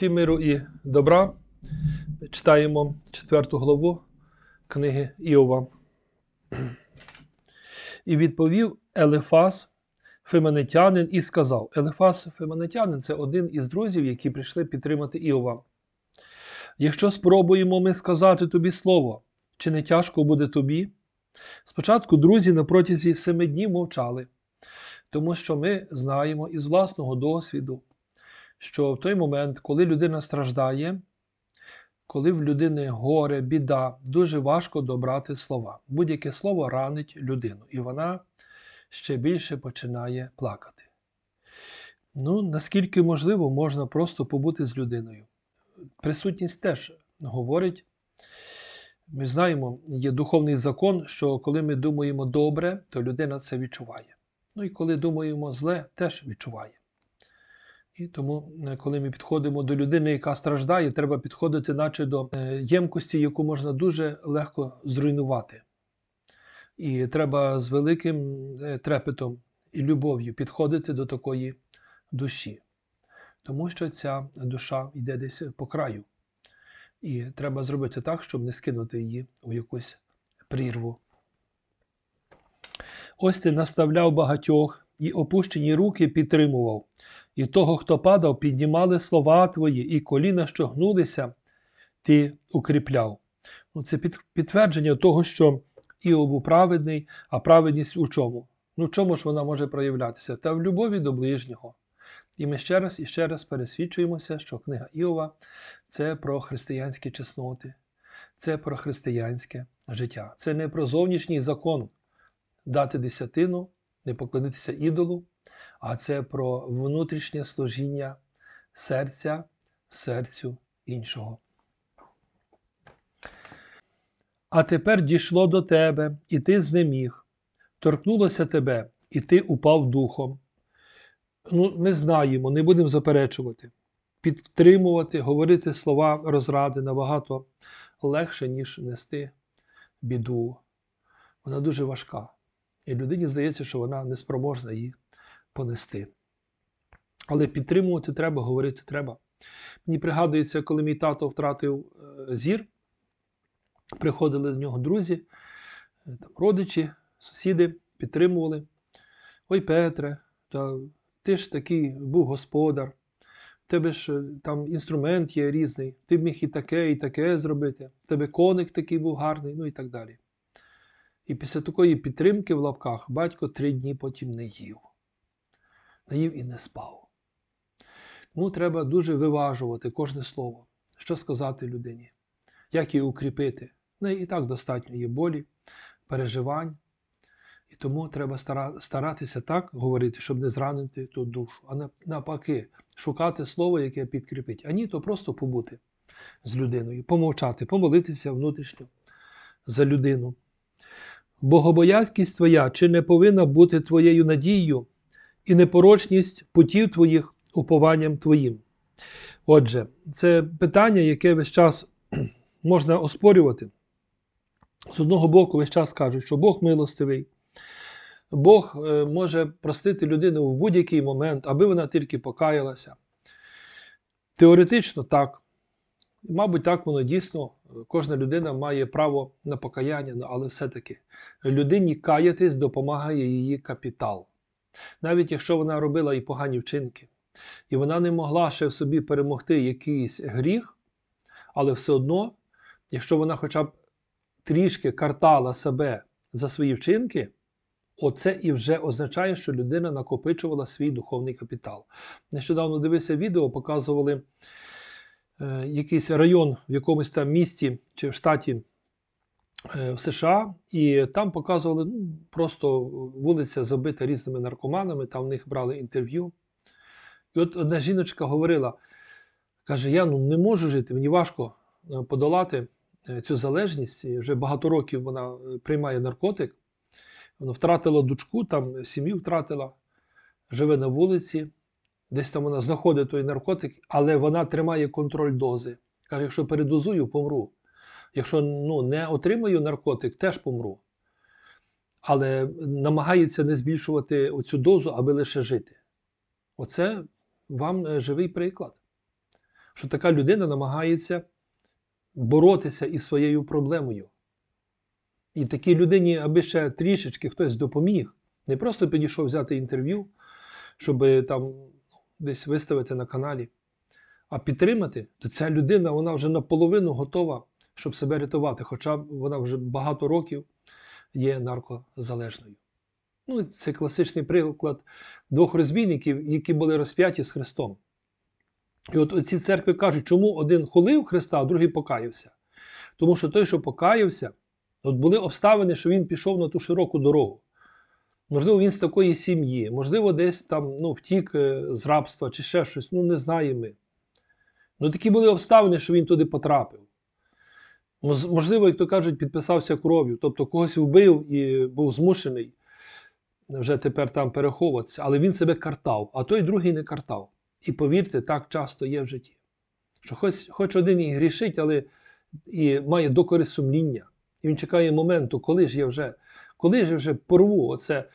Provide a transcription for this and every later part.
Всім миру і добра. Читаємо четверту главу книги Іова. І відповів Елефас, Феманетянин, і сказав: Елефас Феманетянин це один із друзів, які прийшли підтримати Іова. Якщо спробуємо ми сказати тобі слово, чи не тяжко буде тобі? Спочатку друзі на протязі семи днів мовчали, тому що ми знаємо із власного досвіду, що в той момент, коли людина страждає, коли в людини горе, біда, дуже важко добрати слова. Будь-яке слово ранить людину, і вона ще більше починає плакати. Ну, наскільки можливо, можна просто побути з людиною. Присутність теж говорить. Ми знаємо, є духовний закон, що коли ми думаємо добре, то людина це відчуває. Ну і коли думаємо зле, теж відчуває. І тому, е, коли ми підходимо до людини, яка страждає, треба підходити, наче до е, ємкості, яку можна дуже легко зруйнувати. І треба з великим е, трепетом і любов'ю підходити до такої душі. Тому що ця душа йде десь по краю. І треба зробити так, щоб не скинути її у якусь прірву. Ось ти наставляв багатьох і опущені руки підтримував. І того, хто падав, піднімали слова твої, і коліна, що гнулися, ти укріпляв. Ну, Це підтвердження того, що Іов праведний, а праведність у чому? Ну, в чому ж вона може проявлятися? Та в любові до ближнього. І ми ще раз і ще раз пересвідчуємося, що книга Іова це про християнські чесноти, це про християнське життя. Це не про зовнішній закон дати десятину, не поклонитися ідолу, а це про внутрішнє служіння серця серцю іншого. А тепер дійшло до тебе, і ти знеміг, торкнулося тебе, і ти упав духом. Ну, Ми знаємо, не будемо заперечувати. Підтримувати, говорити слова розради набагато легше, ніж нести біду. Вона дуже важка. І людині здається, що вона не спроможна її понести. Але підтримувати треба, говорити треба. Мені пригадується, коли мій тато втратив е, зір, приходили до нього друзі, е, там, родичі, сусіди, підтримували. Ой, Петре, та ти ж такий був господар, в тебе ж е, там інструмент є різний, ти б міг і таке, і таке зробити, в тебе коник такий був гарний, ну і так далі. І після такої підтримки в лапках батько три дні потім не їв. Не їв і не спав. Тому треба дуже виважувати кожне слово, що сказати людині, як її укріпити. В і так достатньо є болі, переживань. І тому треба старатися так говорити, щоб не зранити ту душу, а навпаки, шукати слово, яке підкріпить. А ні, то просто побути з людиною, помовчати, помолитися внутрішньо за людину. Богобоязкість твоя чи не повинна бути твоєю надією і непорочність путів твоїх упованням твоїм? Отже, це питання, яке весь час можна оспорювати. З одного боку, весь час кажуть, що Бог милостивий. Бог е, може простити людину в будь-який момент, аби вона тільки покаялася. Теоретично так. Мабуть, так воно дійсно, кожна людина має право на покаяння, але все-таки людині каятись допомагає її капітал. Навіть якщо вона робила і погані вчинки, і вона не могла ще в собі перемогти якийсь гріх, але все одно, якщо вона хоча б трішки картала себе за свої вчинки, Оце і вже означає, що людина накопичувала свій духовний капітал. Нещодавно дивився відео, показували е, якийсь район в якомусь там місті чи в штаті е, в США, і там показували ну, просто вулиця забита різними наркоманами, там в них брали інтерв'ю. І от одна жіночка говорила: каже: Я ну не можу жити, мені важко е, подолати цю залежність. І вже багато років вона приймає наркотик. Вона втратила дочку, там сім'ю втратила, живе на вулиці, десь там вона знаходить той наркотик, але вона тримає контроль дози. Каже, якщо передозую, помру. Якщо ну, не отримаю наркотик, теж помру. Але намагається не збільшувати оцю дозу, аби лише жити. Оце вам е, живий приклад. що така людина намагається боротися із своєю проблемою. І такій людині, аби ще трішечки хтось допоміг, не просто підійшов взяти інтерв'ю, щоб там десь виставити на каналі, а підтримати, то ця людина вона вже наполовину готова, щоб себе рятувати, хоча вона вже багато років є наркозалежною. Ну, це класичний приклад двох розбійників, які були розп'яті з Христом. І от ці церкви кажуть, чому один хулив Христа, а другий покаявся. Тому що той, що покаявся, от були обставини, що він пішов на ту широку дорогу. Можливо, він з такої сім'ї, можливо, десь там ну, втік е, з рабства чи ще щось, ну не знаємо ми. Ну такі були обставини, що він туди потрапив. Можливо, як то кажуть, підписався кров'ю, тобто когось вбив і був змушений вже тепер там переховуватися, але він себе картав, а той другий не картав. І повірте, так часто є в житті. Що хоч, хоч один і грішить, але і має докори сумління. І він чекає моменту, коли ж я вже, коли ж я вже порву оце е,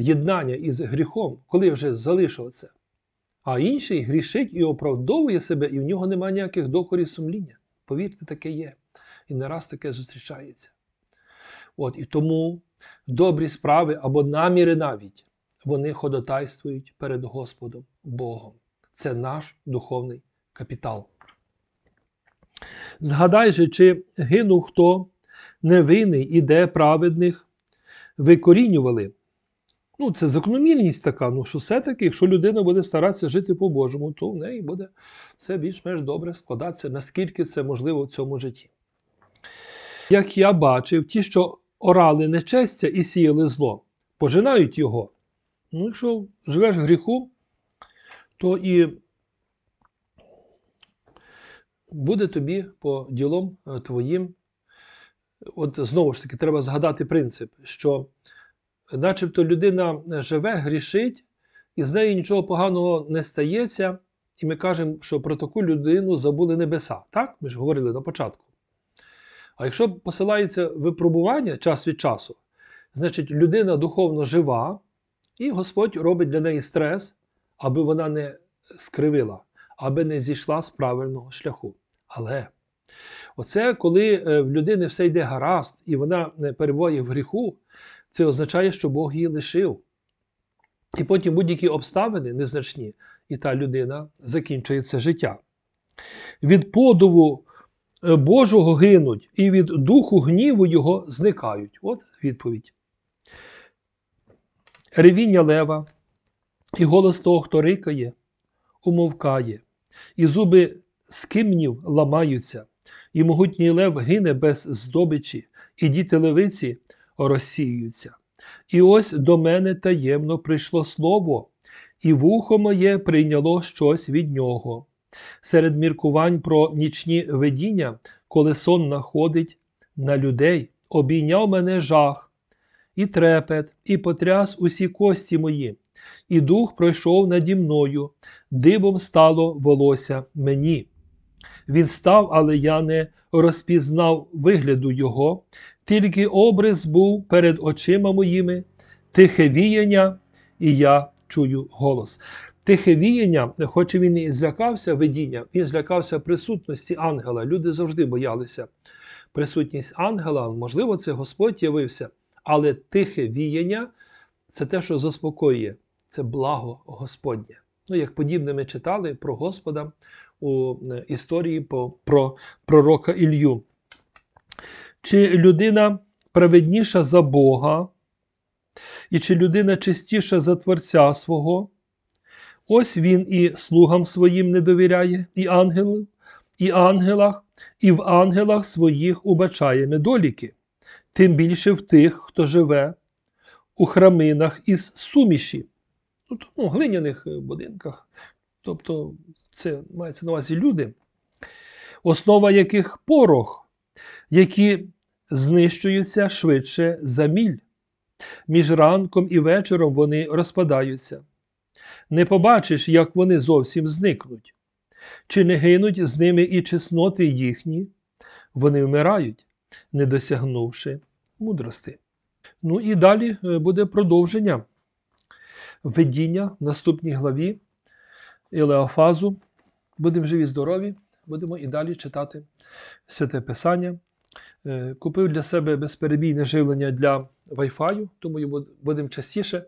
єднання із гріхом, коли я вже залишу це. А інший грішить і оправдовує себе, і в нього немає ніяких докорів сумління. Повірте, таке є. І не раз таке зустрічається. От, і тому добрі справи або наміри навіть, вони ходотайствують перед Господом Богом. Це наш духовний капітал. Згадай же, чи гинув хто невинний і де праведних викорінювали. Ну, це закономірність така, ну що все-таки, якщо людина буде старатися жити по-божому, то в неї буде все більш-менш добре складатися, наскільки це можливо в цьому житті. Як я бачив, ті, що орали нечестя і сіяли зло, пожинають його. Ну, якщо живеш в гріху, то і буде тобі по ділом е, твоїм. От знову ж таки, треба згадати принцип, що начебто людина живе, грішить, і з нею нічого поганого не стається, і ми кажемо, що про таку людину забули небеса. Так? Ми ж говорили на початку. А якщо посилається випробування час від часу, значить людина духовно жива, і Господь робить для неї стрес, аби вона не скривила, аби не зійшла з правильного шляху. Але оце, коли е, в людини все йде гаразд, і вона не перебуває в гріху, це означає, що Бог її лишив. І потім будь-які обставини незначні, і та людина закінчує це життя. Від подову е, Божого гинуть, і від духу гніву його зникають. От відповідь. Ревіння лева, і голос того, хто рикає, умовкає, і зуби скимнів ламаються, і могутній лев гине без здобичі, і діти левиці розсіюються. І ось до мене таємно прийшло слово, і вухо моє прийняло щось від нього. Серед міркувань про нічні видіння, коли сон находить на людей, обійняв мене жах, і трепет, і потряс усі кості мої, і дух пройшов наді мною, дибом стало волосся мені. Він став, але я не розпізнав вигляду його, тільки образ був перед очима моїми, тихе віяння, і я чую голос. Тихе віяння, хоч він і злякався видіння, він злякався присутності ангела. Люди завжди боялися присутність ангела, можливо, це Господь явився, але тихе віяння це те, що заспокоює, це благо Господнє. Ну, як подібне ми читали про Господа у е, історії про пророка Ілью. Чи людина праведніша за Бога, і чи людина чистіша за Творця свого? Ось він і слугам своїм не довіряє, і ангелів, і ангелах, і в ангелах своїх убачає недоліки, тим більше в тих, хто живе у храминах із суміші, ну, ну, глиняних е, будинках. Тобто це мається на увазі люди, основа яких порох, які знищуються швидше за міль. Між ранком і вечором вони розпадаються. Не побачиш, як вони зовсім зникнуть. Чи не гинуть з ними і чесноти їхні? Вони вмирають, не досягнувши мудрости. Ну і далі е, буде продовження видіння в наступній главі Елеофазу, Будемо живі, здорові, будемо і далі читати святе Писання. Е, Купив для себе безперебійне живлення для Wi-Fi, тому будемо частіше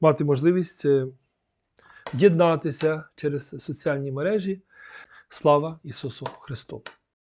мати можливість е, єднатися через соціальні мережі. Слава Ісусу Христу!